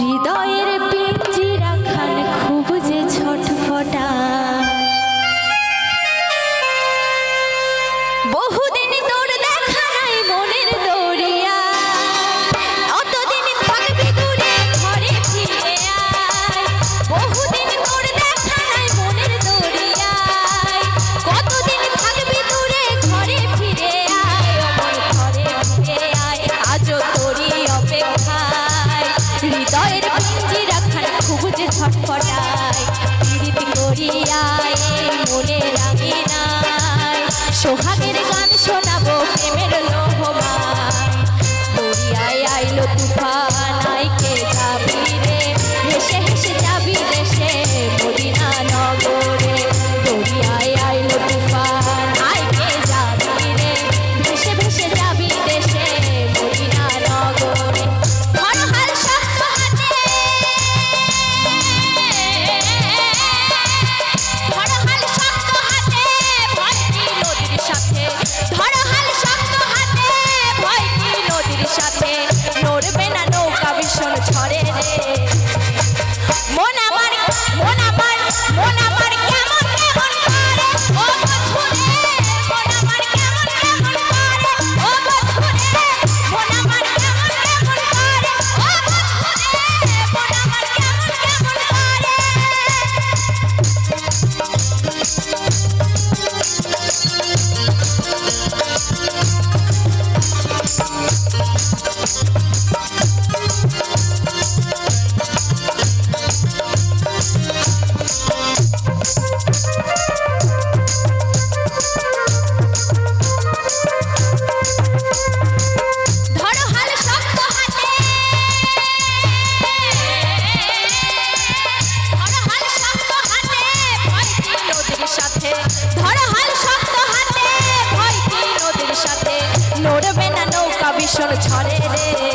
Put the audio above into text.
হৃদয়ে ছটফটায় পীড়িত করিয়ায় মনে রাখি না। সোহাগ মন আমার ভীষণ ছাড়ে রে।